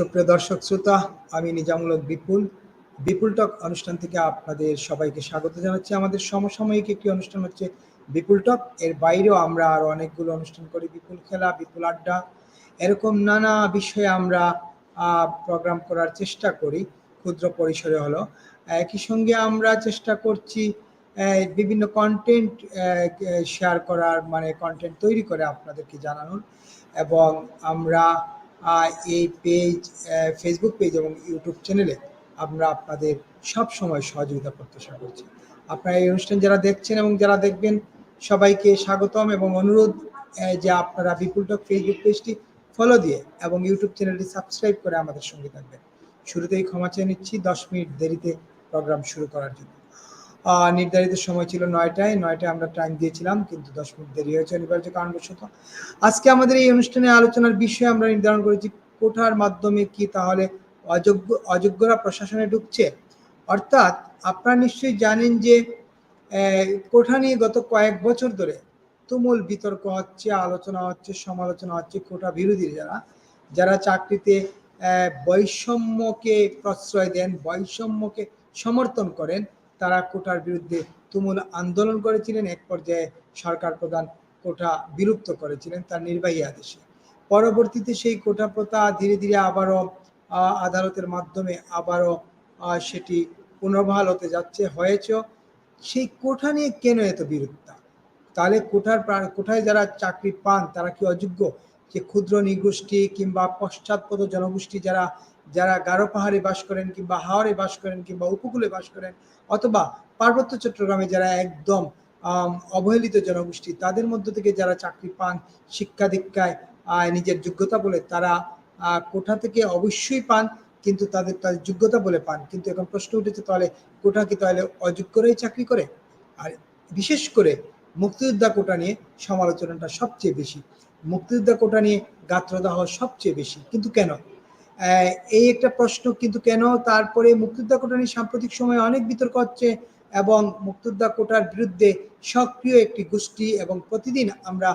সুপ্রিয় দর্শক শ্রোতা, আমি নিজামূলক বিপুল। বিপুল টক অনুষ্ঠান থেকে আপনাদের সবাইকে স্বাগত জানাচ্ছি। আমাদের সমসাময়িক একটি অনুষ্ঠান হচ্ছে বিপুল টক। এর বাইরেও আমরা আরও অনেকগুলো অনুষ্ঠান করি। বিপুল খেলা, বিপুল আড্ডা। এরকম নানা বিষয়ে আমরা প্রোগ্রাম করার চেষ্টা করি। ক্ষুদ্র পরিসরে হলো একই সঙ্গে আমরা চেষ্টা করছি বিভিন্ন কন্টেন্ট শেয়ার করার মানে কন্টেন্ট তৈরি করে আপনাদেরকে জানানোর। এবং আমরা এই পেজ ফেসবুক পেজ এবং ইউটিউব চ্যানেলে আমরা আপনাদের সব সময় সহযোগিতা প্রত্যাশা করছি। আপনারা এই অনুষ্ঠান যারা দেখছেন এবং যারা দেখবেন, সবাইকে স্বাগতম এবং অনুরোধ যে আপনারা বিপুল টক ফেসবুক পেজটি ফলো দিয়ে এবং ইউটিউব চ্যানেলটি সাবস্ক্রাইব করে আমাদের সঙ্গে থাকবেন। শুরুতেই ক্ষমা চেয়ে নিচ্ছি, দশ মিনিট দেরিতে প্রোগ্রাম শুরু করার জন্য। নির্ধারিত সময় ছিল নয়টায় নয়টায় আমরা টাইম দিয়েছিলাম, কিন্তু দশ মিনিট দেরি হয়েছে অনিবার্য কারণবশত। আজকে আমাদের এই অনুষ্ঠানে আলোচনার বিষয়ে আমরা নির্ধারণ করেছি, কোঠার মাধ্যমে কি তাহলে অযোগ্য, অযোগ্যরা প্রশাসনে ঢুকছে? অর্থাৎ আপনারা নিশ্চয়ই জানেন যে কোঠা নিয়ে গত কয়েক বছর ধরে তুমুল বিতর্ক হচ্ছে, আলোচনা হচ্ছে, সমালোচনা হচ্ছে কোটা বিরোধী যারা যারা চাকরিতে বৈষম্যকে প্রশ্রয় দেন, বৈষম্যকে সমর্থন করেন তারা কোটার বিরুদ্ধে তুমুল আন্দোলন করেছিলেন। এক পর্যায়ে সরকার প্রধান কোটা বিলুপ্ত করেছিলেন তার নির্বাহী আদেশে। পরবর্তীতে সেই কোটা প্রথা ধীরে ধীরে আবারও আদালতের মাধ্যমে আবারও সেটি পুনর্বহাল হতে যাচ্ছে, হয়েছেও। সেই কোঠা নিয়ে কেন এত বিরোধিতা তাহলে কোঠার কোঠায় যারা চাকরি পান তারা কি অযোগ্য? যে ক্ষুদ্র নিগোষ্ঠী কিংবা পশ্চাৎপদ জনগোষ্ঠী যারা যারা গারো পাহাড়ে বাস করেন কিংবা হাওড়ে বাস করেন কিংবা উপকূলে বাস করেন, অথবা পার্বত্য চট্টগ্রামে যারা একদম অবহেলিত জনগোষ্ঠী, তাদের মধ্য থেকে যারা চাকরি পান, শিক্ষা দীক্ষায় নিজের যোগ্যতা বলে তারা কোঠা থেকে অবশ্যই পান, কিন্তু তাদের তাদের যোগ্যতা বলে পান। কিন্তু এখন প্রশ্ন উঠেছে, তাহলে কোঠা কি তাহলে অযোগ্যরাই চাকরি করে? আর বিশেষ করে মুক্তিযোদ্ধা কোটা নিয়ে সমালোচনাটা সবচেয়ে বেশি। মুক্তিযোদ্ধা কোটা নিয়ে গাত্রদাহ সবচেয়ে বেশি। কিন্তু কেন? এই একটা প্রশ্ন, কিন্তু কেন তারপরে মুক্তিযোদ্ধা কোটা নিয়ে সাম্প্রতিক সময়ে অনেক বিতর্ক হচ্ছে এবং মুক্তিযোদ্ধা কোটার বিরুদ্ধে সক্রিয় একটি গোষ্ঠী এবং প্রতিদিন আমরা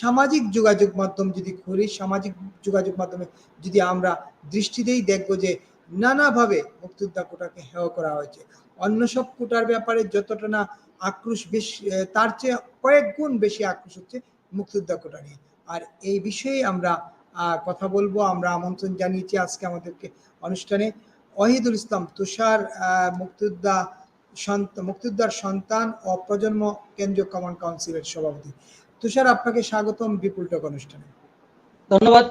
সামাজিক যোগাযোগ মাধ্যম যদি খুলি, সামাজিক যোগাযোগ মাধ্যমে যদি আমরা দৃষ্টি দেই দেখব যে নানাভাবে মুক্তিযোদ্ধা কোটাকে হেয় করা হয়েছে। অন্য সব কোটার ব্যাপারে যতটা না আক্রোশ বেশি তার চেয়ে কয়েক গুণ বেশি আক্রোশ হচ্ছে মুক্তিযোদ্ধা কোটা নিয়ে। আর এই বিষয়ে আমরা কথা বলব। আমরা আমন্ত্রণ জানিয়েছি আজকে আমাদেরকে অনুষ্ঠানে। অহিদুল ইসলাম তুষার আহ, মুক্তিযোদ্ধা সন্ত- মুক্তিযোদ্ধার সন্তান ও প্রজন্ম কেন্দ্রীয় কমান্ড কাউন্সিলের সভাপতি। তুষার আপনাকে স্বাগতম বিপুল টক অনুষ্ঠানে। ধন্যবাদ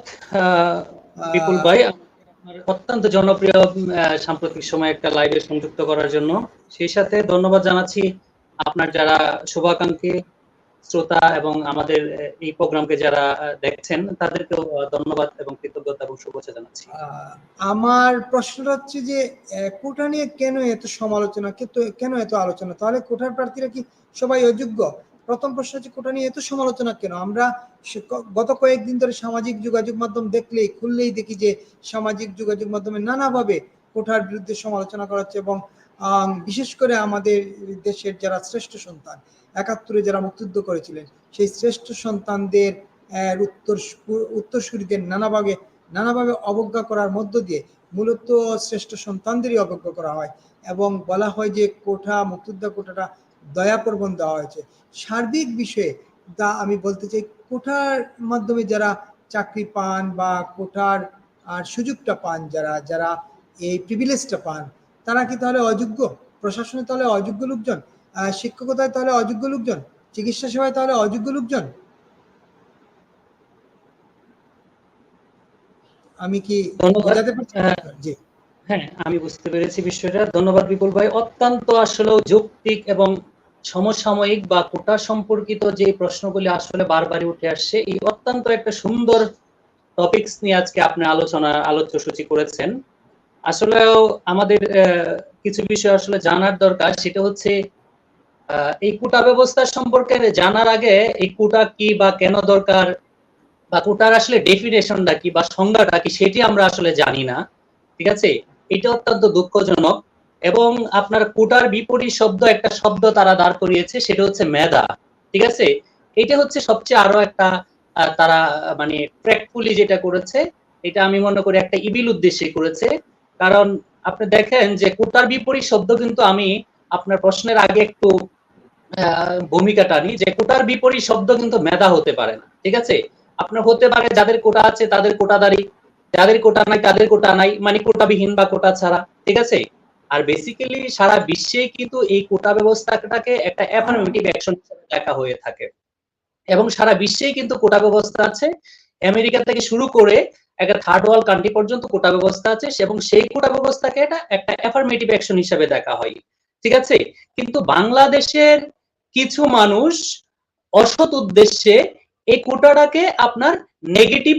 বিপুল ভাই। অত্যন্ত জনপ্রিয় সাম্প্রতিক সময় একটা লাইভে সংযুক্ত করার জন্য। সেই সাথে ধন্যবাদ জানাচ্ছি আপনার যারা শুভাকাঙ্ক্ষী শ্রোতা এবং আমাদের এই প্রোগ্রামকে যারা দেখছেন, তাদেরকেও ধন্যবাদ এবং কৃতজ্ঞতা এবং শুভেচ্ছা জানাচ্ছি। আমার প্রশ্নটা হচ্ছে যে কোটা নিয়ে কেন এত সমালোচনা? কেন এত আলোচনা? তাহলে কোটার প্রার্থীরা কি সবাই অযোগ্য? প্রথম প্রশ্ন হচ্ছে, কোটা নিয়ে এত সমালোচনা কেন? আমরা গত কয়েকদিন ধরে সামাজিক যোগাযোগ মাধ্যম দেখলেই, খুললেই দেখি যে, সামাজিক যোগাযোগ মাধ্যমে নানাভাবে কোটার বিরুদ্ধে সমালোচনা করা হচ্ছে এবং বিশেষ করে আমাদের দেশের যারা শ্রেষ্ঠ সন্তান, একাত্তরে যারা মুক্তিযুদ্ধ করেছিলেন, সেই শ্রেষ্ঠ সন্তানদের উত্তর উত্তরসূরিদের নানাভাবে নানাভাবে অবজ্ঞা করার মধ্য দিয়ে মূলত শ্রেষ্ঠ সন্তানদেরই অবজ্ঞা করা হয় এবং বলা হয় যে কোঠা, মুক্তিযোদ্ধা কোটাটা দয়াপ্রবণ দেওয়া হয়েছে। সার্বিক বিষয়ে দা আমি বলতে চাই, কোঠার মাধ্যমে যারা চাকরি পান বা কোঠার আর সুযোগটা পান, যারা যারা এই প্রিভিলেজটা পান তারা কি তাহলে অযোগ্য? প্রশাসনে তাহলে অযোগ্য লোকজন? শিক্ষকতায় তাহলে অযোগ্য লোকজন? চিকিৎসা সেবায় তাহলে অযোগ্য লোকজন? আমি কি বোঝাতে পারছি? হ্যাঁ। জি। হ্যাঁ আমি বুঝতে পেরেছি বিষয়টা। ধন্যবাদ বিপুল ভাই। অত্যন্ত আসলে যৌক্তিক এবং সমসাময়িক বা কোটা সম্পর্কিত যে প্রশ্নগুলি আসলে বারবারই উঠে আসছে এই অত্যন্ত একটা সুন্দর টপিকস নিয়ে আজকে আপনি আলোচনা আলোচ্য সূচি করেছেন। আসলেও আমাদের কিছু বিষয় আসলে জানার দরকার, সেটা হচ্ছে এই কোটা ব্যবস্থা সম্পর্কে জানার আগে এই কোটা কি বা কেন দরকার, বা কোটার আসলে ডেফিনেশনটা কি বা সংজ্ঞাটা কি সেটি আমরা আসলে জানি না, ঠিক আছে? এটা অত্যন্ত দুঃখজনক এবং আপনার কোটার বিপরীত শব্দ একটা শব্দ তারা দাঁড় করিয়েছে, সেটা হচ্ছে মেধা, ঠিক আছে? এটা হচ্ছে সবচেয়ে আরও একটা তারা মানে ট্র্যাকফুলি যেটা করেছে, এটা আমি মনে করি একটা ইবিল উদ্দেশ্যে করেছে। কারণ আপনি দেখেন যে কোটার বিপরীত শব্দ কিন্তু আমি আপনার প্রশ্নের আগে একটু ভূমিকা টানি যে কোটার বিপরীত শব্দ কিন্তু মেধা হতে পারে না, ঠিক আছে? আপনার হতে পারে যাদের কোটা আছে তাদের কোটাদারি যাদের কোটা নাই তাদের কোটা নাই মানে কোটাবিহীন বা কোটা ছাড়া, ঠিক আছে? আর বেসিক্যালি সারা বিশ্বে কিন্তু এই কোটা ব্যবস্থাটাকে একটা অ্যাফার্মেটিভ অ্যাকশন হিসেবে দেখা হয়ে থাকে। এবং সারা বিশ্বেই কিন্তু কোটা ব্যবস্থা আছে আমেরিকা থেকে শুরু করে একটা থার্ড ওয়ার্ল্ড কান্ট্রি পর্যন্ত কোটা ব্যবস্থা আছে এবং সেই কোটা ব্যবস্থাকে এটা একটা অ্যাফার্মেটিভ অ্যাকশন হিসেবে দেখা হয়। ঠিক আছে? কিন্তু বাংলাদেশের কিছু মানুষ অসৎ উদ্দেশ্যে এই কোটাটাকে আপনার নেগেটিভ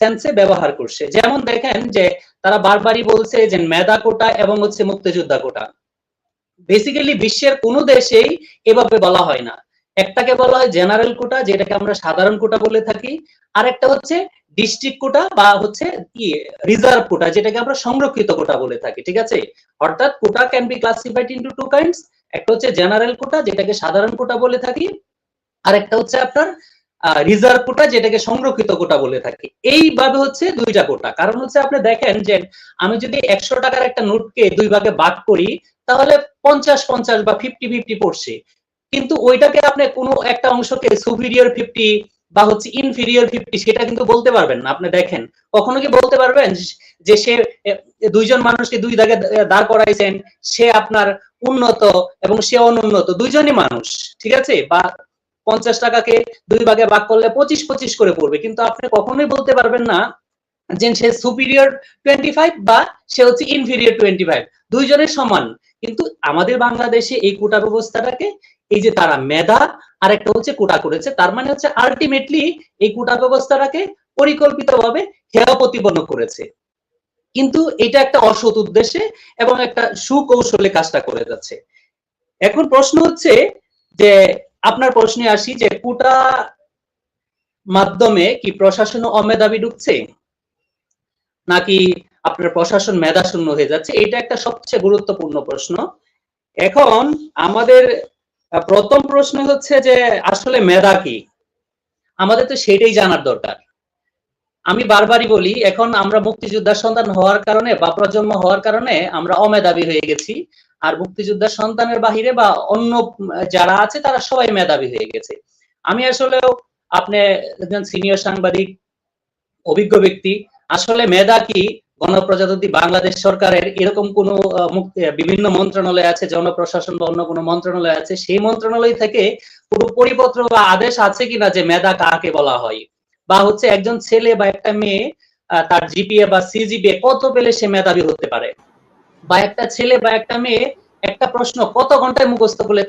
সেন্সে ব্যবহার করছে। যেমন দেখেন যে তারা বারবারই বলছে যে মেধা কোটা এবং হচ্ছে মুক্তিযোদ্ধা কোটা। বেসিক্যালি বিশ্বের কোনো দেশেই এভাবে বলা হয় না। একটাকে বলা হয় জেনারেল কোটা, যেটাকে আমরা সাধারণ কোটা বলে থাকি। আর একটা হচ্ছে ডিস্ট্রিক্ট কোটা বা হচ্ছে কি, রিজার্ভ কোটা, যেটাকে আমরা সংরক্ষিত কোটা বলে থাকি, ঠিক আছে? অর্থাৎ quota can be classified into two kinds একটা হচ্ছে জেনারেল কোটা, যেটাকে সাধারণ কোটা বলে থাকি আর একটা হচ্ছে আপনার রিজার্ভ কোটা, যেটাকে সংরক্ষিত কোটা বলে থাকি। এইভাবে হচ্ছে দুইটা কোটা। কারণ হচ্ছে আপনি দেখেন যে, আমি যদি একশো টাকার একটা নোটকে দুই ভাগে ভাগ করি, তাহলে পঞ্চাশ পঞ্চাশ বা ফিফটি ফিফটি পড়ছে। কিন্তু ওইটাকে আপনি কোনো একটা অংশকে সুপিরিয়র ফিফটি বা হচ্ছে ইনফিরিয়র ফিফটি সেটা কিন্তু বলতে পারবেন না। আপনি দেখেন, কখনো কি বলতে পারবেন যে সে দুইজন মানুষকে দুই দাগে দাঁড় করাইছেন, সে আপনার উন্নত এবং সে অনুন্নত, দুইজনই মানুষ, ঠিক আছে? বা পঞ্চাশ টাকাকে দুই ভাগে ভাগ করলে পঁচিশ পঁচিশ করে পড়বে। কিন্তু আপনি কখনোই বলতে পারবেন না যে সে সুপিরিয়র টোয়েন্টি ফাইভ বা সে হচ্ছে ইনফিরিয়র টোয়েন্টি ফাইভ দুইজনের সমান। কিন্তু আমাদের বাংলাদেশে এই কোটা ব্যবস্থাটাকে এই যে তারা মেধা আর একটা হচ্ছে কোটা করেছে। তার মানে হচ্ছে আলটিমেটলি এই কোটা ব্যবস্থাটাকে পরিকল্পিতভাবে হেয় প্রতিপন্ন করেছে। কিন্তু এটা একটা অসৎ উদ্দেশ্যে এবং একটা সুকৌশলে কাজটা করে যাচ্ছে। এখন প্রশ্ন হচ্ছে যে, আপনার প্রশ্নে আসি যে কোটা মাধ্যমে কি প্রশাসন অমেধাবী ঢুকছে? নাকি আপনার প্রশাসন মেধা শূন্য হয়ে যাচ্ছে? এটা একটা সবচেয়ে গুরুত্বপূর্ণ প্রশ্ন। এখন আমাদের প্রথম প্রশ্ন হচ্ছে যে আসলে মেধা কি? আমাদের তো সেটাই জানার দরকার। আমি বারবারই বলি, এখন আমরা মুক্তিযোদ্ধার সন্তান হওয়ার কারণে বা প্রজন্ম হওয়ার কারণে আমরা অমেধাবী হয়ে গেছি। আর মুক্তিযোদ্ধার সন্তানের বাহিরে বা অন্য যারা আছে, তারা সবাই মেধাবী হয়ে গেছে। আমি আসলেও আপনি একজন সিনিয়র সাংবাদিক, অভিজ্ঞ ব্যক্তি, আসলে মেধা কি? গণপ্রজাতন্ত্রী বাংলাদেশ সরকারের এরকম কোন বিভিন্ন মন্ত্রণালয় আছে, জনপ্রশাসন বা অন্য কোনো মন্ত্রণালয় আছে, সেই মন্ত্রণালয় থেকে কোনো পরিপত্র বা আদেশ আছে কিনা যে মেধা কাকে বলা হয়? বা হচ্ছে একজন ছেলে বা একটা মেয়ে তার জিপিএ বা সিজিপিএ কত পেলে সে মেধাবী হতে পারে? বা একটা ছেলে বা একটা মেয়ে একটা প্রশ্ন কত ঘন্টায় মুখস্থ করলে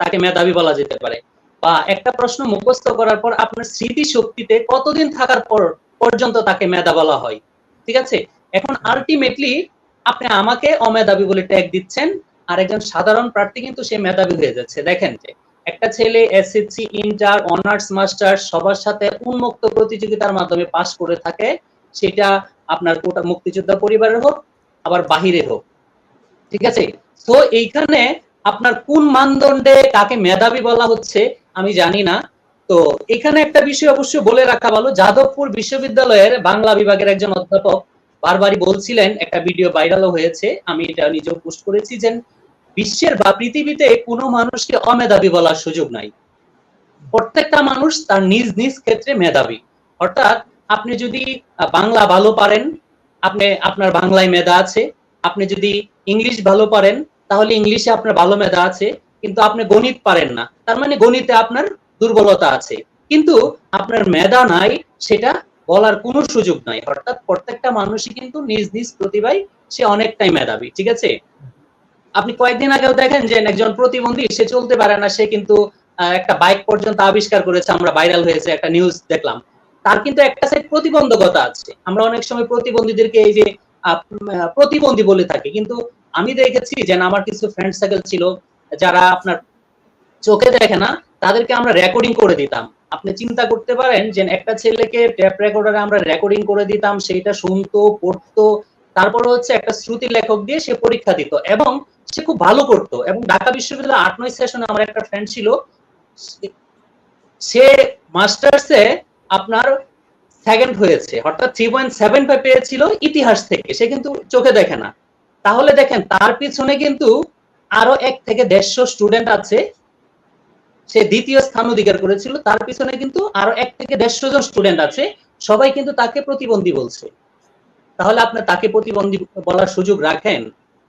তাকে মেধাবী বলা যেতে পারে? বা একটা প্রশ্ন মুখস্থ করার পর আপনার স্মৃতি শক্তিতে কতদিন থাকার পর পর্যন্ত তাকে মেধা বলা হয়? ঠিক আছে? এখন আলটিমেটলি আপনি আমাকে অমেধাবী বলে ট্যাগ দিচ্ছেন আর একজন সাধারণ প্রার্থী কিন্তু সে মেধাবী হয়ে যাচ্ছে। দেখেন যে, একটা ছেলে এসএসসি ইন্টার অনার্স মাস্টার সবার সাথে উন্মুক্ত প্রতিযোগিতার মাধ্যমে পাশ করে থাকে, সেটা আপনার কোটা মুক্তিযোদ্ধা পরিবারের হোক, আবার বাহিরে হোক। ঠিক আছে? তো এইখানে আপনার কোন মানদণ্ডে কাকে মেধাবী বলা হচ্ছে, আমি জানি না। তো এখানে একটা বিষয় অবশ্যই বলে রাখা ভালো, যাদবপুর বিশ্ববিদ্যালয়ের বাংলা বিভাগের একজন অধ্যাপক বারবারই বলছিলেন, একটা ভিডিও ভাইরালও হয়েছে, আমি এটা নিজেও পোস্ট করেছি যে বিশ্বের বা পৃথিবীতে কোনো মানুষকে অমেধাবী বলার সুযোগ নাই। প্রত্যেকটা মানুষ তার নিজ নিজ ক্ষেত্রে মেধাবী। অর্থাৎ আপনি যদি বাংলা ভালো পারেন, আপনি, আপনার বাংলায় মেধা আছে, আপনি যদি ইংলিশ ভালো পারেন, তাহলে ইংলিশে আপনার ভালো মেধা আছে, কিন্তু আপনি গণিত পারেন না। তার মানে গণিতে আপনার দুর্বলতা আছে। কিন্তু আপনার মেধা নাই, সেটা বলার কোনো সুযোগ নাই। অর্থাৎ প্রত্যেকটা মানুষই কিন্তু নিজ নিজ প্রতিভায় সে অনেকটাই মেধাবী, ঠিক আছে? আপনি কয়েকদিন আগেও দেখেন যে একজন প্রতিবন্ধী, সে চলতে পারে না, সে কিন্তু একটা বাইক পর্যন্ত আবিষ্কার করেছে, আমরা ভাইরাল হয়েছে, একটা নিউজ দেখলাম। তার কিন্তু একটা সাইড প্রতিবন্ধকতা আছে। আমরা অনেক সময় প্রতিবন্ধীদেরকে এই যে প্রতিবন্ধী বলে থাকি, কিন্তু আমি দেখেছি যে আমার কিছু ফ্রেন্ড সার্কেল ছিল, যারা আপনার চোখে দেখে না, তাদেরকে আমরা রেকর্ডিং করে দিতাম। আপনি চিন্তা করতে পারেন যে একটা ছেলেকে ট্যাপ রেকর্ডারে আমরা রেকর্ডিং করে দিতাম সেটা শুনতো, পড়তো, তারপরে হচ্ছে একটা শ্রুতি লেখক দিয়ে সে পরীক্ষা দিত এবং সে খুব ভালো করতো এবং ঢাকা বিশ্ববিদ্যালয় আট নয় সেশনে আমার একটা ফ্রেন্ড ছিল, সে মাস্টার্সে আপনার সেকেন্ড হয়েছে, অর্থাৎ থ্রি পয়েন্ট সেভেন ফাইভ পেয়েছিল ইতিহাস থেকে, সে কিন্তু চোখে দেখে না। তাহলে দেখেন, তার পিছনে কিন্তু আরও এক থেকে দেড়শো স্টুডেন্ট আছে সে দ্বিতীয় স্থান অধিকার করেছিল। তার পিছনে কিন্তু আরও এক থেকে দেড়শো জন স্টুডেন্ট আছে। সবাই কিন্তু তাকে প্রতিবন্ধী বলছে। তাহলে আপনি তাকে প্রতিবন্ধী বলার সুযোগ রাখেন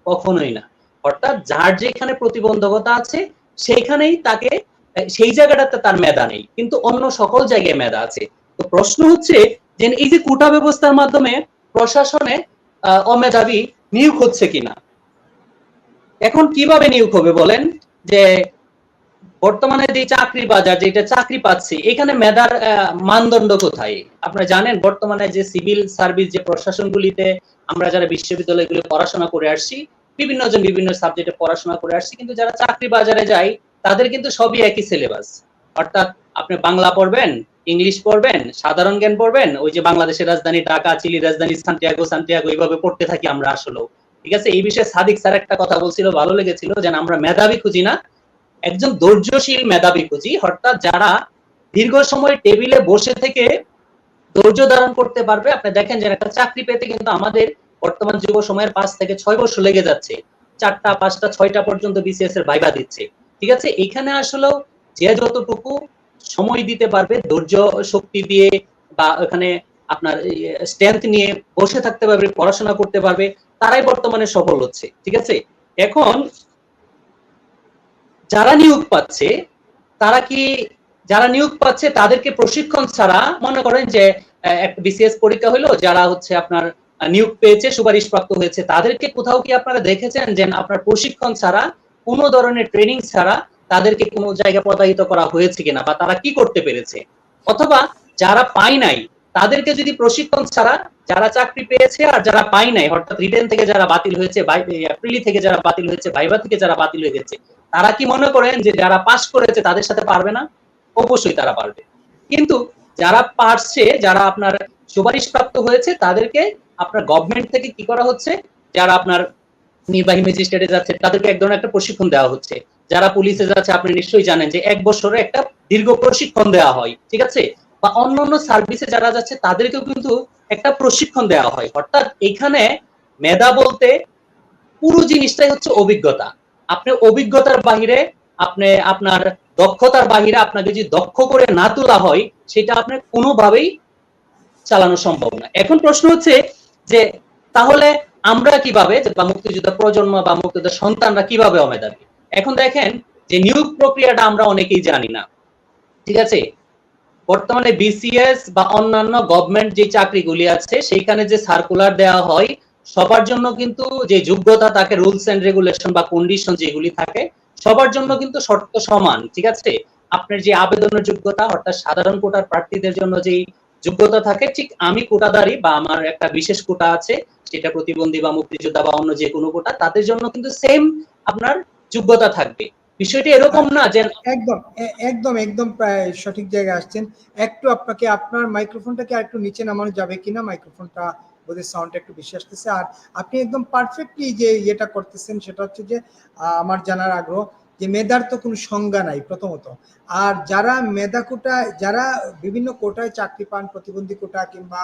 কখনোই না। অর্থাৎ যার যেখানে প্রতিবন্ধকতা আছে, সেইখানেই তাকে, সেই জায়গাটাতে তার মেধা নেই। কিন্তু অন্য সকল জায়গায় মেধা আছে। তো প্রশ্ন হচ্ছে যে এই যে কোটা ব্যবস্থার মাধ্যমে প্রশাসনে অমেধাবী নিয়োগ হচ্ছে কিনা? এখন কীভাবে নিয়োগ হবে বলেন? যে বর্তমানে যে চাকরি বাজার, যেটা চাকরি পাচ্ছি, এখানে মেধার মানদণ্ড কোথায়? আপনারা জানেন, বর্তমানে যে সিভিল সার্ভিস যে প্রশাসনগুলিতে আমরা যারা বিশ্ববিদ্যালয়গুলো পড়াশোনা করে আসছি, বিভিন্ন জন বিভিন্ন সাবজেক্টে পড়াশোনা করে আসছি, কিন্তু যারা চাকরি বাজারে যায়, তাদের কিন্তু সবই একই সিলেবাস। অর্থাৎ আপনি বাংলা পড়বেন, ইংলিশ পড়বেন, সাধারণ জ্ঞান পড়বেন, ওই যে বাংলাদেশের রাজধানী ঢাকা চিলি রাজধানী সান্টিয়াগো সান্টিয়াগো এইভাবে পড়তে থাকি আমরা আসলেও। ঠিক আছে? এই বিষয়ে সাদিক স্যার একটা কথা বলছিল, ভালো লেগেছিল, যেন আমরা মেধাবী খুঁজি না একজন ধৈর্যশীল মেধাবী খুঁজি, অর্থাৎ যারা দীর্ঘ সময় টেবিলে বসে থেকে ধৈর্য ধারণ করতে পারবে। আপনি দেখেন যে একটা চাকরি পেতে কিন্তু আমাদের বর্তমান যুব সময়ের পাঁচ থেকে ছয় বছর লেগে যাচ্ছে। চারটা, পাঁচটা, ছয়টা পর্যন্ত বিসিএস এর ভাইবা দিচ্ছে। ঠিক আছে? এখানে আসলেও যে যতটুকু সময় দিতে পারবে, ধৈর্য শক্তি দিয়ে বা ওখানে আপনার স্ট্রেংথ নিয়ে বসে থাকতে পারবে, পড়াশোনা করতে পারবে, তারাই বর্তমানে সফল হচ্ছে। ঠিক আছে? এখন যারা নিয়োগ পাচ্ছে, তারা কি, যারা নিয়োগ পাচ্ছে তাদেরকে প্রশিক্ষণ ছাড়া মনে করেন যে বিসিএস পরীক্ষা হলো যারা হচ্ছে আপনার নিয়োগ পেয়েছে সুপারিশ প্রাপ্ত হয়েছে, তাদেরকে কোথাও কি আপনারা দেখেছেন যে আপনার প্রশিক্ষণ ছাড়া, কোনো ধরনের ট্রেনিং ছাড়া তাদেরকে কোনো জায়গায় প্রদায়িত করা হয়েছে কিনা বা তারা কি করতে পেরেছে? অথবা যারা পায় নাই, তাদেরকে যদি প্রশিক্ষণ ছাড়া যারা চাকরি পেয়েছে আর যারা পায় নাই, অর্থাৎ রিটেন থেকে যারা বাতিল হয়েছে প্রিলি থেকে যারা বাতিল হয়েছে, ভাইবা থেকে যারা বাতিল হয়ে গেছে, তারা কি মনে করেন যে যারা পাস করেছে তাদের সাথে পারবে না? অবশ্যই তারা পারবে। কিন্তু যারা পারছে, যারা আপনার সুপারিশ প্রাপ্ত হয়েছে, তাদেরকে আপনার গভর্নমেন্ট থেকে কি করা হচ্ছে? যারা আপনার নির্বাহী ম্যাজিস্ট্রেটে যাচ্ছে, তাদেরকে এক ধরনের একটা প্রশিক্ষণ দেওয়া হচ্ছে। যারা পুলিশে যাচ্ছে, আপনি নিশ্চয়ই জানেন যে এক বছরে একটা দীর্ঘ প্রশিক্ষণ দেওয়া হয়, ঠিক আছে? বা অন্যান্য সার্ভিসে যারা যাচ্ছে, তাদেরকেও কিন্তু একটা প্রশিক্ষণ দেওয়া হয়। অর্থাৎ এখানে মেধা বলতে পুরো জিনিসটাই হচ্ছে অভিজ্ঞতা। আপনি অভিজ্ঞতার বাহিরে, আপনি আপনার দক্ষতার বাহিরে আপনাকে যদি দক্ষ করে না তোলা হয়, সেটা আপনার কোনোভাবেই চালানো সম্ভব না। এখন প্রশ্ন হচ্ছে যে, তাহলে আমরা কীভাবে, বা মুক্তিযোদ্ধা প্রজন্ম, বা মুক্তিযোদ্ধা সন্তানরা কীভাবে অমেধাবী? এখন দেখেন যে নিয়োগ প্রক্রিয়াটা আমরা অনেকেই জানি না। ঠিক আছে? বর্তমানে বিসিএস বা অন্যান্য গভর্নমেন্ট যে চাকরিগুলি আছে, সেইখানে যে সার্কুলার দেওয়া হয়, সবার জন্য কিন্তু যে যোগ্যতা তাকে রুলস এন্ড রেগুলেশন বা কন্ডিশন যেগুলি থাকে, সবার জন্য কিন্তু শর্ত সমান, ঠিক আছে? আপনার যে আবেদনের যোগ্যতা, অর্থাৎ সাধারণ কোটার প্রার্থীদের জন্য যেই যোগ্যতা থাকে, ঠিক আমি কোটাদারি বা আমার একটা বিশেষ কোটা আছে সেটা প্রতিবন্ধী বা মুক্তিযোদ্ধা বা অন্য যে কোনো কোটা, তাদের জন্য কিন্তু সেম আপনার যোগ্যতা থাকবে। বিষয়টি এরকম না যে একদম একদম একদম প্রায় সঠিক জায়গায় আসছেন। একটু আপনাকে, আপনার মাইক্রোফোনটাকে একটু নিচে নামানো যাবে কিনা? মাইক্রোফোনটা বোধহয় সাউন্ডটা একটু বেশি আসতেছে। আর আপনি একদম পারফেক্টলি যে ইয়েটা করতেছেন, সেটা হচ্ছে যে আমার জানার আগ্রহ যে মেধার তো কোনো সংজ্ঞা নাই প্রথমত। আর যারা মেধা কোটা, যারা বিভিন্ন কোটায় চাকরি পান, প্রতিবন্ধী কোটা কিংবা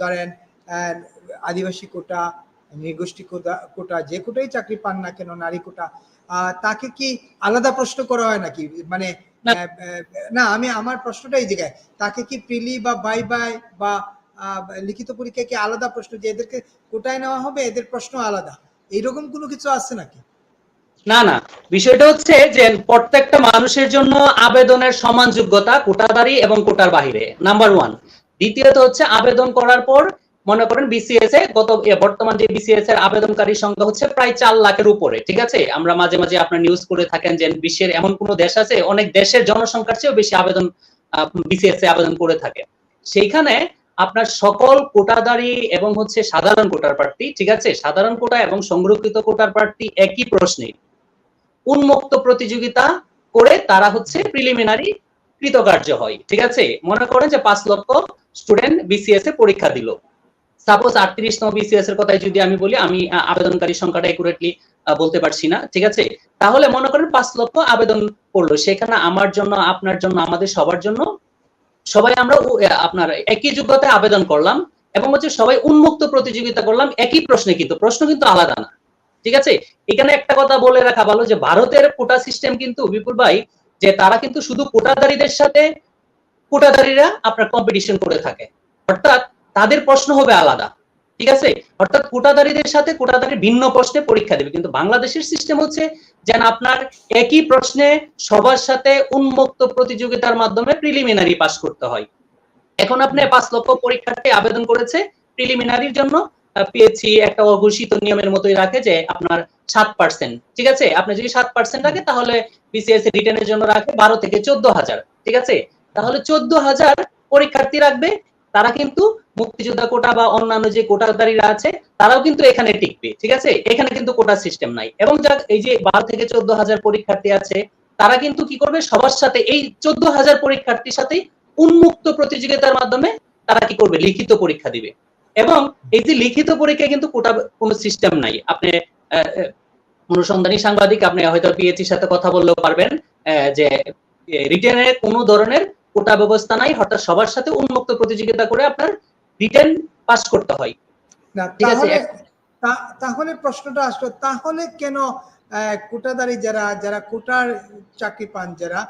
ধরেন আদিবাসী কোটা, নৃগোষ্ঠী কোটা কোটা, যে কোটাই চাকরি পান না কেন, নারী কোটা তাকে কি আলাদা প্রশ্ন করা হয় নাকি? মানে না। আমি আমার প্রশ্নটা এই জায়গায়। তাকে কি প্রিলি বা বাই বাই বা লিখিত পরীক্ষায় কি আলাদা প্রশ্ন যে এদেরকে কোটায় নেওয়া হবে এদের প্রশ্ন আলাদা? এইরকম কোনো কিছু আছে নাকি? না না। বিষয়টা হচ্ছে যে প্রত্যেকটা মানুষের জন্য আবেদনের সমান যোগ্যতা কোটাদারি এবং কোটার বাহিরে নাম্বার ওয়ান দ্বিতীয়ত হচ্ছে আবেদন করার পর মনে করেন বিসিএস এ গত বর্তমান যে বিসিএস এর আবেদনকারী সংখ্যা হচ্ছে প্রায় চার লাখের উপরে, ঠিক আছে? আমরা মাঝে মাঝে আপনার নিউজ করে থাকেন যে বিশ্বের এমন কোন দেশ আছে, অনেক দেশের জনসংখ্যার চেয়েও বেশি আবেদন বিসিএস এ আবেদন করে থাকে। সেইখানে আপনার সকল কোটাদারি এবং হচ্ছে সাধারণ কোটার প্রার্থী, ঠিক আছে? সাধারণ কোটা এবং সংরক্ষিত কোটার প্রার্থী একই প্রশ্নে উন্মুক্ত প্রতিযোগিতা করে তারা হচ্ছে প্রিলিমিনারি কৃতকার্য হয়, ঠিক আছে? মনে করেন যে পাঁচ লক্ষ স্টুডেন্ট বিসিএস এ পরীক্ষা দিল। সাপোজ আটত্রিশতম বিসিএস এর কথাই যদি আমি বলি, আমি আবেদনকারী সংখ্যাটা একুরেটলি বলতে পারছি না, ঠিক আছে? তাহলে মনে করেন পাঁচ লক্ষ আবেদন করল, সেখানে আমার জন্য, আপনার জন্য, আমাদের সবার জন্য সবাই আমরা আপনার একই যোগ্যতায় আবেদন করলাম এবং হচ্ছে সবাই উন্মুক্ত প্রতিযোগিতা করলাম, একই প্রশ্নে কিন্তু, প্রশ্ন কিন্তু আলাদা না, ঠিক আছে? এখানে একটা কথা বলে রাখা ভালো যে, ভারতের কোটা সিস্টেম কিন্তু বিপুল ভাই, যে তারা কিন্তু শুধু কোটাধারীদের সাথে কোটাধারীরা আপনার কম্পিটিশন করে থাকে, অর্থাৎ তাদের প্রশ্ন হবে আলাদা, ঠিক আছে? অর্থাৎ কোটাদারীদের সাথে কোটাদারী ভিন্ন প্রশ্নে পরীক্ষা দেবে। কিন্তু বাংলাদেশের সিস্টেম হচ্ছে যেন আপনার একই প্রশ্নে সবার সাথে উন্মুক্ত প্রতিযোগিতার মাধ্যমে প্রিলিমিনারি পাস করতে হয়। এখন আপনি পাঁচ লক্ষ পরীক্ষার্থী আবেদন করেছে প্রিলিমিনারির জন্য পিএসসি একটা অঘোষিত নিয়মের মতোই রাখে যে আপনার সাত পার্সেন্ট ঠিক আছে? আপনি যদি সাত পার্সেন্ট রাখে, তাহলে বিসিএস রিটার্নের জন্য রাখে বারো থেকে চোদ্দ হাজার, ঠিক আছে? তাহলে চোদ্দ হাজার পরীক্ষার্থী রাখবে তারা কিন্তু মুক্তিযোদ্ধা কোটা বা অন্যান্য যে কোটাদারীরা আছে, তারাও কিন্তু এখানে টিকবে, ঠিক আছে? এখানে কিন্তু কোটা সিস্টেম নাই। এবং যাক, এই যে বারো থেকে চোদ্দ হাজার পরীক্ষার্থী আছে, তারা কিন্তু কি করবে? সবার সাথে, এই চোদ্দ হাজার পরীক্ষার্থীর সাথে উন্মুক্ত প্রতিযোগিতার মাধ্যমে তারা কি করবে? লিখিত পরীক্ষা দিবে। এবং এই যে লিখিত পরীক্ষা কিন্তু কোটা, কোনো সিস্টেম নাই। আপনি অনুসন্ধানী সাংবাদিক, আপনি হয়তো পিএইচির সাথে কথা বললেও পারবেন যে রিটেনের কোনো ধরনের কোটা ব্যবস্থা নাই অর্থাৎ সবার সাথে উন্মুক্ত প্রতিযোগিতা করে আপনার রিটেন পাস করতে হয়। ঠিক আছে, তাহলে প্রশ্নটা আসলো তাহলে কেন কোটাদারি যারা যারা কোটার চাকরি পান যারা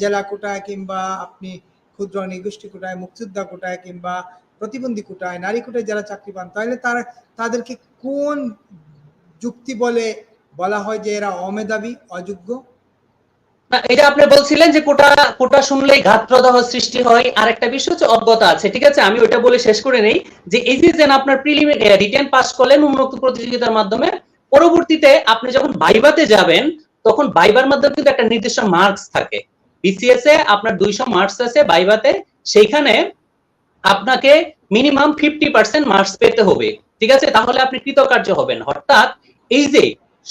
জেলা কোটায় কিংবা আপনি ক্ষুদ্র নিগোষ্ঠী কোটায় মুক্তিযোদ্ধা কোটায় কিংবা প্রতিবন্ধী কোটায় নারী কোটায় যারা চাকরি পান তাহলে তারা তাদেরকে কোন যুক্তি বলে বলা হয় যে এরা অমেধাবী অযোগ্য? এটা আপনি বলছিলেন যে কোটা কোটা শুনলেই ঘাত প্রদাহ সৃষ্টি হয়। আর একটা বিষয় হচ্ছে অজ্ঞতা আছে, ঠিক আছে? আমি ওটা বলে শেষ করে নেই যে এই যে যেন আপনার প্রিলিমিনারি রিটেন পাস করলেন উন্মুক্ত প্রতিযোগিতার মাধ্যমে, পরবর্তীতে আপনি যখন ভাইবাতে যাবেন, তখন ভাইবার মাধ্যমে কিন্তু একটা নির্দিষ্ট মার্কস থাকে। বিসিএস এ আপনার দুইশো মার্কস আছে ভাইবাতে সেইখানে আপনাকে মিনিমাম ফিফটি পার্সেন্ট মার্কস পেতে হবে, ঠিক আছে? তাহলে আপনি কৃতকার্য হবেন। অর্থাৎ এই যে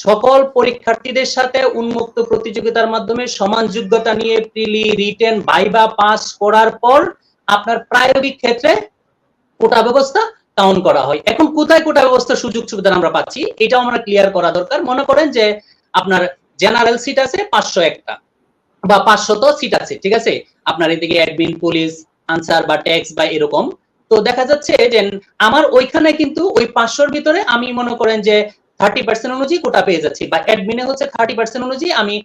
সকল পরীক্ষার্থীদের সাথে উন্মুক্ত প্রতিযোগিতার মাধ্যমে সমান যোগ্যতা নিয়ে প্রিলি, রিটেন, ভাইবা পাস করার পর আপনার প্রায়োগিক ক্ষেত্রে কোটা ব্যবস্থা কাউন্ট করা হয়। এখন কোথায় কোটা ব্যবস্থা সুযোগ সুবিধা আমরা পাচ্ছি, এটাও আমরা ক্লিয়ার করা দরকার। মনে করেন যে আপনার জেনারেল সিট আছে পাঁচশো একটা বা পাঁচশত সিট আছে, ঠিক আছে? আপনার এদিকে অ্যাডমিন পুলিশ আনসার বা ট্যাক্স বা এরকম। তো দেখা যাচ্ছে যে আমার ওইখানে কিন্তু ওই পাঁচশোর ভিতরে আমি মনে করেন যে থার্টি পার্সেন্ট অনুযায়ী কোটা পেয়ে যাচ্ছি। বা অ্যাডমিনে হচ্ছে থার্টি পার্সেন্ট অনুযায়ী আমি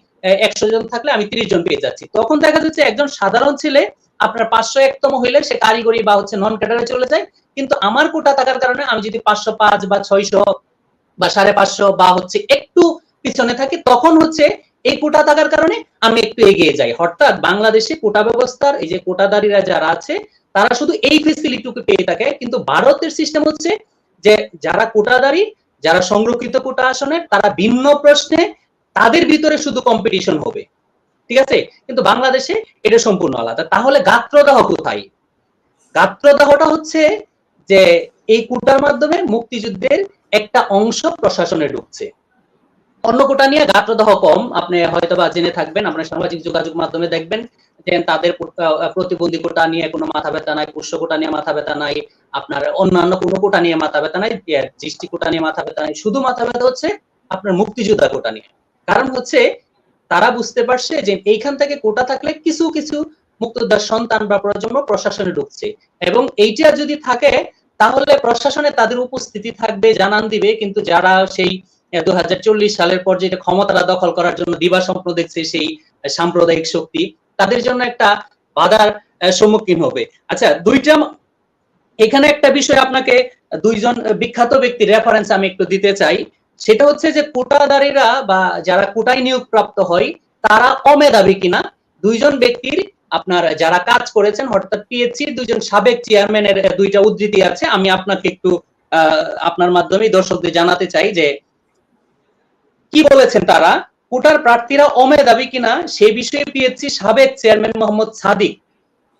একশো জন থাকলে আমি তিরিশ জন পেয়ে যাচ্ছি। তখন দেখা যাচ্ছে একজন সাধারণ ছেলে আপনার পাঁচশো একতম হইলে সে কারিগরি বা হচ্ছে নন ক্যাডারে চলে যায়। কিন্তু আমার কোটা থাকার কারণে আমি যদি পাঁচশো পাঁচ বা ছয়শো বা সাড়ে পাঁচশো বা হচ্ছে একটু পিছনে থাকি, তখন হচ্ছে এই কোটা থাকার কারণে আমি একটু এগিয়ে যাই। অর্থাৎ বাংলাদেশে কোটা ব্যবস্থার এই যে কোটাদারীরা যারা আছে, তারা শুধু এই ফেসিলিটিটুকু পেয়ে থাকে। কিন্তু ভারতের সিস্টেম হচ্ছে যে যারা কোটাদারী যারা সংরক্ষিত কোটা আসনে, তারা ভিন্ন প্রশ্নে তাদের ভিতরে শুধু কম্পিটিশন হবে। ঠিক আছে? কিন্তু বাংলাদেশে এটা সম্পূর্ণ আলাদা। তাহলে গাত্রদাহ কোথায়? গাত্রদাহটা হচ্ছে যে এই কোটার মাধ্যমে মুক্তিযুদ্ধের একটা অংশ প্রশাসনে ঢুকছে। অন্য কোটা নিয়ে গাত্রদাহ কম। আপনি হয়তো বা জেনে থাকবেন, আপনার সামাজিক যোগাযোগ মাধ্যমে দেখবেন যে তাদের প্রতিবন্ধী কোটা নিয়ে কোনো মাথা ব্যথা নাই পুষ্য কোটা নিয়ে মাথা ব্যথা নাই, আপনার অন্যান্য কোনো কোটা নিয়ে মাথা ব্যথা নাই দৃষ্টি কোটা নিয়ে মাথা ব্যথা নাই, শুধু মাথা ব্যথা হচ্ছে আপনার মুক্তিযোদ্ধা কোটা নিয়ে। কারণ হচ্ছে তারা বুঝতে পারছে যে এইখান থেকে কোটা থাকলে কিছু কিছু মুক্তিযোদ্ধার সন্তান বা প্রজন্ম প্রশাসনে ঢুকছে। এবং এইটা যদি থাকে, তাহলে প্রশাসনে তাদের উপস্থিতি থাকবে, জানান দিবে, কিন্তু যারা সেই দু হাজার চল্লিশ সালের পর যেটা ক্ষমতাটা দখল করার জন্য দিবা স্বপ্ন দেখছে সেই সাম্প্রদায়িক শক্তি, তাদের জন্য একটা বাধার সম্মুখীন হবে। আচ্ছা দুইটা এখানে একটা বিষয় আপনাকে দুইজন বিখ্যাত ব্যক্তির রেফারেন্স আমি একটু দিতে চাই। সেটা হচ্ছে যে কোটাদারীরা বা যারা কোটায় নিয়োগ প্রাপ্ত হয়, তারা অমেধাবী কিনা? দুইজন ব্যক্তির আপনার যারা কাজ করেছেন, অর্থাৎ পিএইচসি দুইজন সাবেক চেয়ারম্যানের দুইটা উদ্ধৃতি আছে। আমি আপনাকে একটু আপনার মাধ্যমে দর্শকদের জানাতে চাই যে কি বলেছেন তারা? কোটার প্রার্থীরা অমেধাবী কিনা সে বিষয়ে পিএইচসি সাবেক চেয়ারম্যান মোহাম্মদ সাদিক,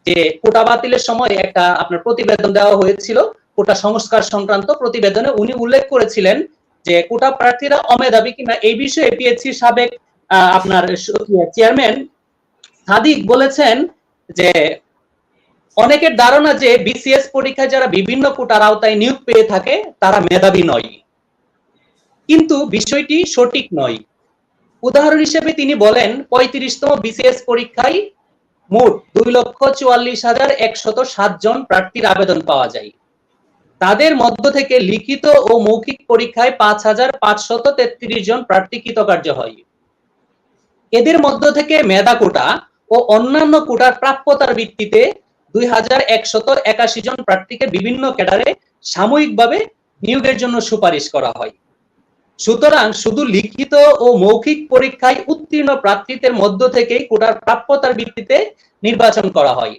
যে কোটা বাতিলের সময় একটা আপনার প্রতিবেদন দেওয়া হয়েছিল, কোটা সংস্কার সংক্রান্ত প্রতিবেদনে উনি উল্লেখ করেছিলেন যে কোটা প্রার্থীরা অমেধাবী কিনা এই বিষয়ে পিএইচসি সাবেক আপনার চেয়ারম্যান সাদিক বলেছেন যে অনেকের ধারণা যে বিসিএস পরীক্ষায় যারা বিভিন্ন কোটার আওতায় নিয়োগ পেয়ে থাকে, তারা মেধাবী নয়। কিন্তু বিষয়টি সঠিক নয়। উদাহরণ হিসেবে তিনি বলেন, পঁয়ত্রিশতম বিসিএস পরীক্ষায় মোট দুই লক্ষ চুয়াল্লিশ হাজার একশত জন প্রার্থীর আবেদন পাওয়া যায়। তাদের মধ্য থেকে লিখিত ও মৌখিক পরীক্ষায় পাঁচ হাজার পাঁচশত তেত্রিশ জন প্রার্থী কৃতকার্য হয়। এদের মধ্য থেকে মেধা কোটা ও অন্যান্য কোটার প্রাপ্যতার ভিত্তিতে দুই হাজার একশত একাশি জন প্রার্থীকে বিভিন্ন ক্যাডারে সাময়িকভাবে নিয়োগের জন্য সুপারিশ করা হয়। সুতরাং শুধু লিখিত ও মৌখিক পরীক্ষায় উত্তীর্ণ প্রার্থীদের মধ্য থেকেই কোটার প্রাপ্যতার ভিত্তিতে নির্বাচন করা হয়।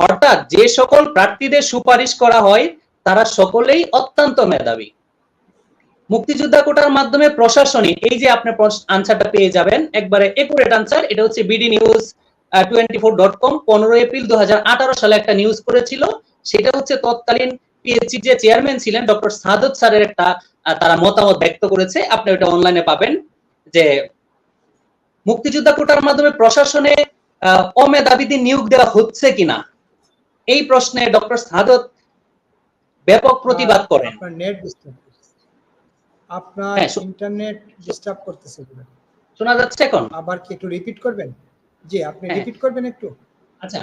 অর্থাৎ যে সকল প্রার্থীদের সুপারিশ করা হয়, তারা সকলেই অত্যন্ত মেধাবী। মুক্তিযোদ্ধা কোটার মাধ্যমে প্রশাসনিক, এই যে আপনি আনসারটা পেয়ে যাবেন, একবারে একুরেট আনসার এটা হচ্ছে BD news twenty four dot com পনেরো এপ্রিল দু হাজার আঠারো সালে একটা নিউজ করেছিল, সেটা হচ্ছে তৎকালীন পিএইচসি যে চেয়ারম্যান ছিলেন ডক্টর সাদত স্যারের একটা তারা মতামত ব্যক্ত করেছে। আপনি ওটা অনলাইনে পাবেন যে মুক্তিযোদ্ধা কোটার মাধ্যমে প্রশাসনে অমেধাবীদের নিয়োগ দেওয়া হচ্ছে কিনা? এই প্রশ্নে ডক্টর সাদত ব্যাপক প্রতিবাদ করেন। আপনার নেট আপনার হ্যাঁ, ইন্টারনেট ডিস্টার্ব করতেছে এগুলো। শোনা যাচ্ছে এখন? আবার কি একটু রিপিট করবেন? জি আপনি হ্যাঁ। রিপিট করবেন একটু? আচ্ছা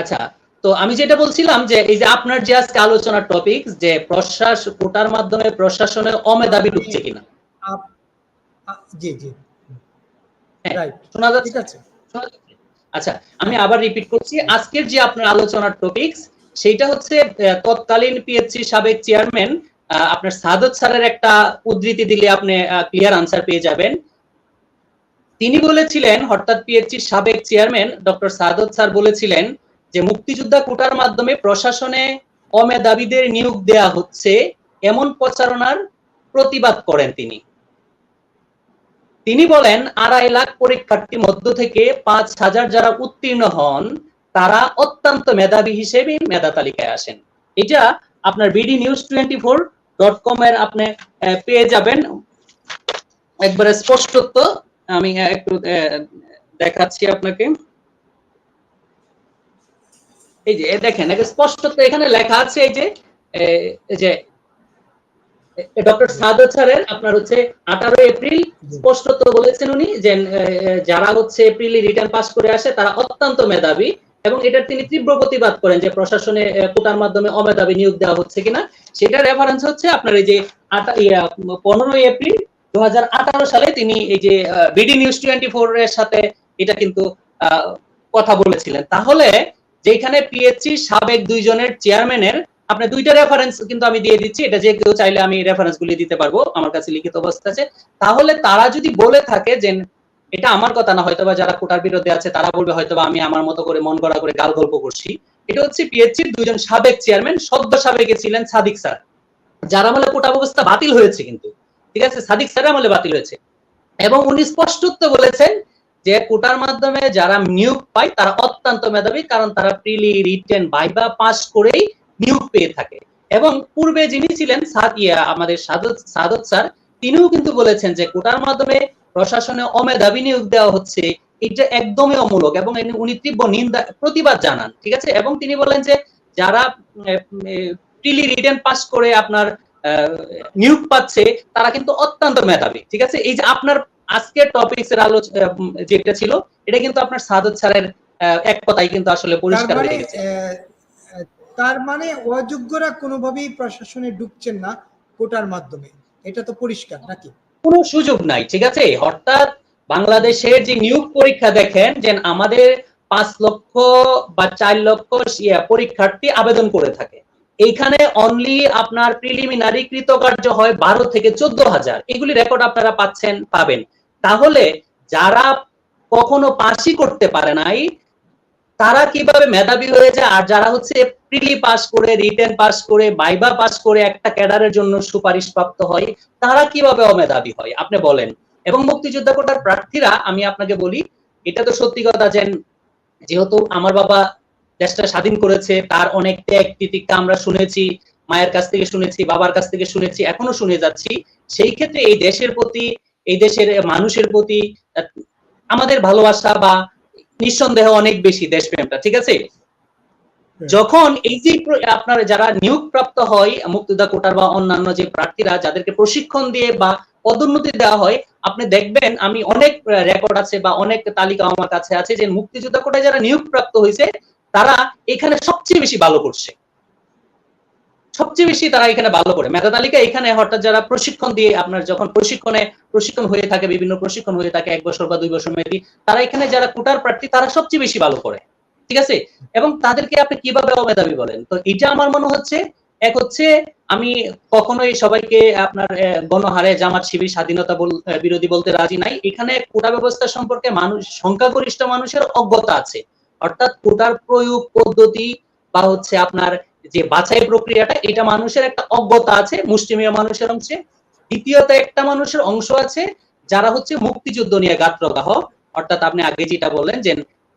আচ্ছা তো আমি যেটা বলছিলাম যে এই যে আপনার যে আজকে আলোচনার টপিক যে প্রশাস কোটার মাধ্যমে প্রশাসনে অমেধাবী ঢুকছে কিনা। জি জি। হ্যাঁ, শোনা যাচ্ছে? আছে। শোনা যাচ্ছে? আচ্ছা আমি আবার রিপিট করছি। আজকের যে আপনার আলোচনার টপিকস সেইটা হচ্ছে তৎকালীন পিএইচসি সাবেক চেয়ারম্যান আপনার সাদত স্যারের একটা উদ্ধৃতি দিলে আপনি ক্লিয়ার আনসার পেয়ে যাবেন। তিনি বলেছিলেন অর্থাৎ পিএইচসির সাবেক চেয়ারম্যান ডক্টর সাদত স্যার বলেছিলেন যে মুক্তিযোদ্ধা কোটার মাধ্যমে প্রশাসনে অমেধাবীদের নিয়োগ দেয়া হচ্ছে, এমন প্রচারণার প্রতিবাদ করেন তিনি। তিনি বলেন, আড়াই লাখ পরীক্ষার্থীর মধ্য থেকে পাঁচ হাজার যারা উত্তীর্ণ হন, তারা অত্যন্ত মেধাবী হিসেবে মেধা তালিকায় আসেন। এটা আপনার BD news twenty four dot com এর আপনি পেয়ে যাবেন। একবারে স্পষ্টত আমি একটু দেখাচ্ছি আপনাকে। এই যে দেখেন স্পষ্টত এখানে লেখা আছে এই যে এই যে ডক্টর সাদত স্যারের আপনার হচ্ছে আঠারো এপ্রিল স্পষ্টত বলেছেন উনি যে যারা হচ্ছে এপ্রিলে রিটার্ন পাস করে আসে তারা অত্যন্ত মেধাবী এবং এটার তিনি তীব্র প্রতিবাদ করেন যে প্রশাসনে কোটার মাধ্যমে অমেধাবী নিয়োগ দেওয়া হচ্ছে কিনা। সেটা রেফারেন্স হচ্ছে আপনার এই যে পনেরোই এপ্রিল দু হাজার আঠারো সালে তিনি এই যে বিডি নিউজ টোয়েন্টি ফোর এর সাথে এটা কিন্তু আহ, কথা বলেছিলেন। তাহলে যেখানে পিএইচসি সাবেক দুইজনের চেয়ারম্যানের আপনি দুইটা রেফারেন্স কিন্তু আমি দিয়ে দিচ্ছি, এটা যে কেউ চাইলে আমি রেফারেন্স গুলি দিতে পারব, আমার কাছে লিখিত অবস্থা আছে। তাহলে তারা যদি বলে থাকে যে এটা আমার কথা না, হয়তোবা যারা কোটার বিরুদ্ধে আছে, তারা বলবে হয়তোবা আমি আমার মতো করে মন গড়া করে গাল গল্প করছি। এটা হচ্ছে পিএইচসির দুজন সাবেক চেয়ারম্যান সদ্য সাবেকে ছিলেন সাদিক স্যার। যার আমলে কোটা ব্যবস্থা বাতিল হয়েছে কিন্তু। ঠিক আছে? সাদিক স্যার আমলে বাতিল হয়েছে। এবং উনি স্পষ্টত্ব বলেছেন যে কোটার মাধ্যমে যারা নিয়োগ পায়, তারা অত্যন্ত মেধাবী, কারণ তারা প্রিলি রিটেন ভাইবা পাস করেই নিয়োগ পেয়ে থাকে। এবং পূর্বে যিনি ছিলেন, সাদ ইয়া, আমাদের সাদত সাদত স্যার, তিনিও কিন্তু বলেছেন যে কোটার মাধ্যমে প্রশাসনে অমেধাবী নিয়োগ দেওয়া হচ্ছে, এটা একদমই অমূলক এবং উনি তীব্র নিন্দা, প্রতিবাদ জানান, ঠিক আছে? এবং তিনি বলেন যে যারা প্রিলি রিটেন পাস করে আপনার নিয়োগ পাচ্ছে, তারা কিন্তু অত্যন্ত মেধাবী, ঠিক আছে? এই যে আপনার আজকের টপিকস এর আলোচনা যেটা ছিল এটা কিন্তু আপনার সাদত স্যারের এক কথাই কিন্তু আসলে পরিষ্কার মানে হয়ে গেছে। তার মানে অযোগ্যরা কোনোভাবেই প্রশাসনে ঢুকছেন না কোটার মাধ্যমে। এটা তো পরিষ্কার নাকি? কোনো সুযোগ নাই ঠিক আছে? অর্থাৎ বাংলাদেশের যে নিয়োগ পরীক্ষা দেখেন যে আমাদের পাঁচ লক্ষ বা চার লক্ষ পরীক্ষার্থী আবেদন করে থাকে। এইখানে অনলি আপনার প্রিলিমিনারি কৃতকার্য হয় বারো থেকে চোদ্দ হাজার। এগুলি রেকর্ড আপনারা পাচ্ছেন পাবেন। তাহলে যারা কখনো পাসই করতে পারে নাই, তারা কীভাবে মেধাবী হয়ে যায়? আর যারা হচ্ছে প্রিলি পাস করে রিটেন পাস করে বাইবা পাস করে একটা ক্যাডারের জন্য সুপারিশ প্রাপ্ত হয়, তারা কীভাবে অমেধাবী হয়? আপনি বলেন। এবং মুক্তিযোদ্ধা কোটার প্রার্থীরা, আমি আপনাকে বলি, এটা তো সত্যি কথা যেন যেহেতু আমার বাবা দেশটা স্বাধীন করেছে, তার অনেক ত্যাগ তিতিক্ষা আমরা শুনেছি, মায়ের কাছ থেকে শুনেছি, বাবার কাছ থেকে শুনেছি, এখনও শুনে যাচ্ছি, সেই ক্ষেত্রে এই দেশের প্রতি এই দেশের মানুষের প্রতি আমাদের ভালোবাসা বা নিঃসন্দেহ অনেক বেশি দেশপ্রেমটা, ঠিক আছে? যখন এই যে আপনার যারা নিয়োগ প্রাপ্ত হয়, মুক্তিযোদ্ধা কোটার বা অন্যান্য যে প্রার্থীরা, যাদেরকে প্রশিক্ষণ দিয়ে বা পদোন্নতি দেওয়া হয়, আপনি দেখবেন আমি অনেক রেকর্ড আছে বা অনেক তালিকা আমার কাছে আছে যে মুক্তিযোদ্ধা কোটায় যারা নিয়োগ প্রাপ্ত হয়েছে, তারা এখানে সবচেয়ে বেশি ভালো করছে। সবচেয়ে বেশি তারা এখানে ভালো করে। মেধা তালিকা এখানে হঠাৎ যারা প্রশিক্ষণ দিয়ে আপনার যখন প্রশিক্ষণে প্রশিক্ষণ হয়ে থাকে, বিভিন্ন প্রশিক্ষণ হয়ে থাকে, এক বছর বা দুই বছর মেয়াদি, তারা এখানে যারা কোটার প্রার্থী, তারা সবচেয়ে বেশি ভালো করে। ঠিক আছে? এবং তাদেরকে আপনি কীভাবে অমেধাবী বলেন? তো এটা আমার মনে হচ্ছে, এক হচ্ছে আমি কখনোই সবাইকে আপনার গণহারে, জামাত শিবির, স্বাধীনতা বিরোধী বলতে রাজি নাই। এখানে কোটা ব্যবস্থা সম্পর্কে মানুষ, সংখ্যাগরিষ্ঠ মানুষের অজ্ঞতা আছে। অর্থাৎ কোটার প্রয়োগ পদ্ধতি বা হচ্ছে আপনার যে বাছাই প্রক্রিয়াটা, এটা মানুষের একটা অজ্ঞতা আছে মুষ্টিমেয় মানুষের অংশে। দ্বিতীয়ত একটা মানুষের অংশ আছে, যারা হচ্ছে মুক্তিযুদ্ধ নিয়ে গাত্রদাহ অর্থাৎ আপনি আগে যেটা বললেন যে,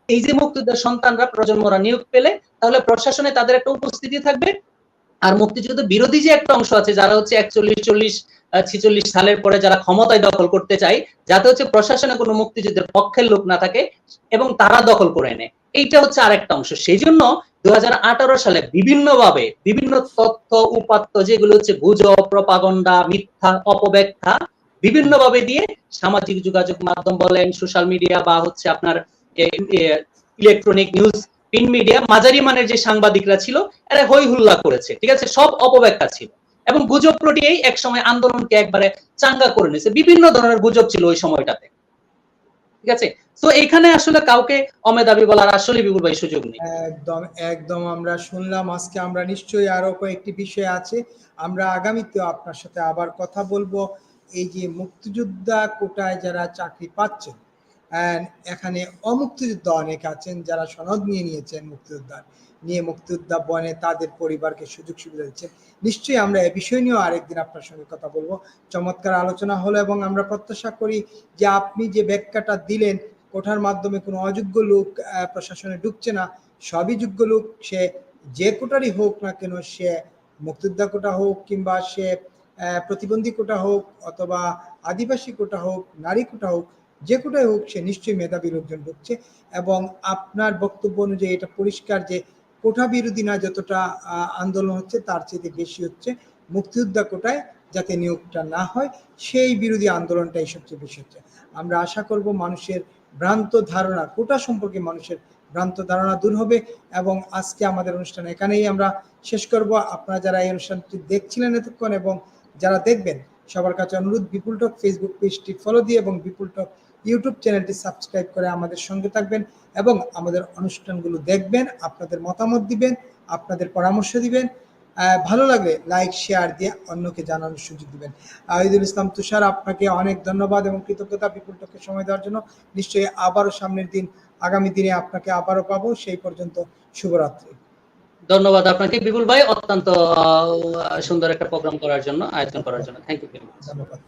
এই যে মুক্তিযোদ্ধার সন্তানরা, প্রজন্মরা নিয়োগ পেলে, তাহলে প্রশাসনে তাদের একটা উপস্থিতি থাকবে। আর মুক্তিযুদ্ধ বিরোধী যে একটা অংশ আছে, যারা হচ্ছে একচল্লিশ, চল্লিশ ছিচল্লিশ সালের পরে যারা ক্ষমতায় দখল করতে চায়, যাতে হচ্ছে প্রশাসনে কোনো মুক্তিযুদ্ধের পক্ষের লোক না থাকে, এবং তারা দখল করে নেয়। এইটা হচ্ছে আরেকটা অংশ। সেই জন্য দু হাজার আঠারো সালে বিভিন্নভাবে বিভিন্ন তথ্য উপাত্ত যেগুলো হচ্ছে গুজব, প্রপাগন্ডা, মিথ্যা, অপব্যাখ্যা বিভিন্নভাবে দিয়ে সামাজিক যোগাযোগ মাধ্যম বলেন, সোশ্যাল মিডিয়া বা হচ্ছে আপনার ইলেকট্রনিক নিউজ, প্রিন্ট মিডিয়া মাঝারি মানের যে সাংবাদিকরা ছিল, এরা হই হুল্লা করেছে, ঠিক আছে? সব অপব্যাখ্যা ছিল। এবং গুজব রটিয়েই এক সময় আন্দোলনকে একবারে চাঙ্গা করে নিয়েছে। বিভিন্ন ধরনের গুজব ছিল ওই সময়টাতে। ঠিক আছে? তো এখানে আসলে কাউকে অমেধাবী বলার আসলে বিপুল ভাই সুযোগ নেই। একদম একদম আমরা শুনলাম, আজকে আমরা নিশ্চয়ই আরও কয়েকটি বিষয় আছে। আমরা আগামীতে আপনার সাথে আবার কথা বলব। এই যে মুক্তিযোদ্ধা কোটায় যারা চাকরি পাচ্ছেন এখানে অমুক্তিযোদ্ধা অনেক আছেন, যারা সনদ নিয়ে নিয়েছেন মুক্তিযোদ্ধার। নিয়ে মুক্তিযোদ্ধা বনে তাদের পরিবারকে সুযোগ সুবিধা দিচ্ছেন। নিশ্চয়ই আমরা এ বিষয় নিয়েও আরেকদিন আপনার সঙ্গে কথা বলব। চমৎকার আলোচনা হলো এবং আমরা প্রত্যাশা করি যে আপনি যে ব্যাখ্যাটা দিলেন, কোঠার মাধ্যমে কোনো অযোগ্য লোক প্রশাসনে ঢুকছে না, সবই যোগ্য লোক, সে যে কোটারই হোক না কেন, সে মুক্তিযোদ্ধা কোটা হোক কিংবা সে প্রতিবন্ধী কোটা হোক অথবা আদিবাসী কোটা হোক, নারী কোটা হোক, যে কোটাই হোক, সে নিশ্চয়ই মেধাবী লোকজন ঢুকছে এবং আপনার বক্তব্য অনুযায়ী এটা পরিষ্কার যে কোটা বিরোধী না যতটা আন্দোলন হচ্ছে তার চেয়ে বেশি হচ্ছে মুক্তিযোদ্ধা কোটায় যাতে নিয়োগটা না হয়, সেই বিরোধী আন্দোলনটাই সবচেয়ে বেশি হচ্ছে। আমরা আশা করব মানুষের ভ্রান্ত ধারণা, কোটা সম্পর্কে মানুষের ভ্রান্ত ধারণা দূর হবে এবং আজকে আমাদের অনুষ্ঠান এখানেই আমরা শেষ করব। আপনারা যারা এই অনুষ্ঠানটি দেখছিলেন এতক্ষণ এবং যারা দেখবেন, সবার কাছে অনুরোধ, বিপুল টক ফেসবুক পেজটি ফলো দিয়ে এবং বিপুল টক ইউটিউব চ্যানেলটি সাবস্ক্রাইব করে আমাদের সঙ্গে থাকবেন এবং আমাদের অনুষ্ঠানগুলো দেখবেন আপনাদের মতামত দিবেন আপনাদের পরামর্শ দিবেন। ভালো লাগলে লাইক শেয়ার দিয়ে অন্যকে জানানোর সুযোগ দিবেন। আহিদুল ইসলাম তুষার আপনাকে অনেক ধন্যবাদ এবং কৃতজ্ঞতা বিপুল টকে সময় দেওয়ার জন্য। নিশ্চয়ই আবারও সামনের দিন আগামী দিনে আপনাকে আবারও পাবো। সেই পর্যন্ত শুভরাত্রি। ধন্যবাদ আপনাকে বিপুল ভাই অত্যন্ত সুন্দর একটা প্রোগ্রাম করার জন্য আয়োজন করার জন্য। থ্যাংক ইউ ধন্যবাদ।